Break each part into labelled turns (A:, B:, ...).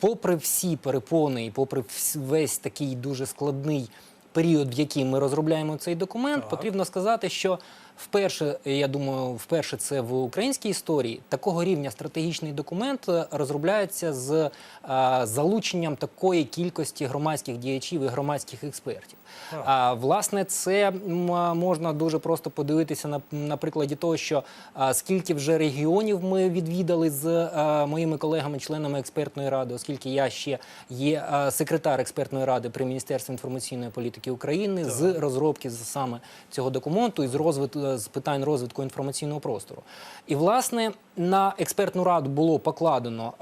A: попри всі перепони і попри весь такий дуже складний період, в який ми розробляємо цей документ,
B: Так.
A: потрібно сказати, що вперше, я думаю, вперше це в українській історії такого рівня стратегічний документ е, розробляється з е, залученням такої кількості громадських діячів і громадських експертів.
B: Так.
A: А власне, це можна дуже просто подивитися на, на прикладі того, що а, скільки вже регіонів ми відвідали з а, моїми колегами, членами експертної ради, оскільки я ще є а, секретар експертної ради при Міністерстві інформаційної політики України з розробки саме цього документу і з розвитку з питань розвитку інформаційного простору. І власне на експертну раду було покладено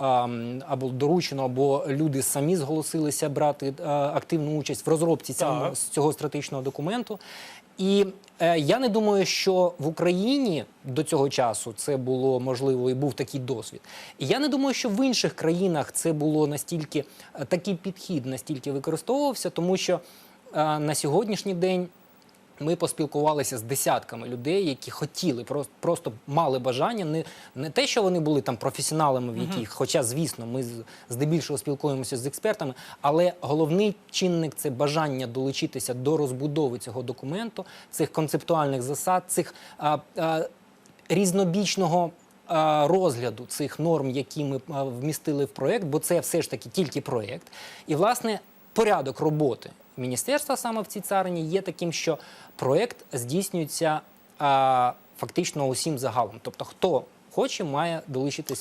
A: або доручено, або люди самі зголосилися брати активну участь в розробці цього, цього стратегічного документу. І е, я не думаю, що в Україні до цього часу це було можливо і був такий досвід. І я не думаю, що в інших країнах це було настільки е, такий підхід настільки використовувався, тому що е, на сьогоднішній день. Ми поспілкувалися з десятками людей, які хотіли, просто, просто мали бажання, не, не те, що вони були там професіоналами в яких, хоча, звісно, ми здебільшого спілкуємося з експертами, але головний чинник це бажання долучитися до розбудови цього документу, цих концептуальних засад, цих а, а, різнобічного розгляду цих норм, які ми вмістили в проєкт, бо це все ж таки тільки проєкт. І, власне, порядок роботи міністерства саме в цій царині є таким, що проєкт здійснюється фактично усім загалом. Тобто, хто хоче, має долучитися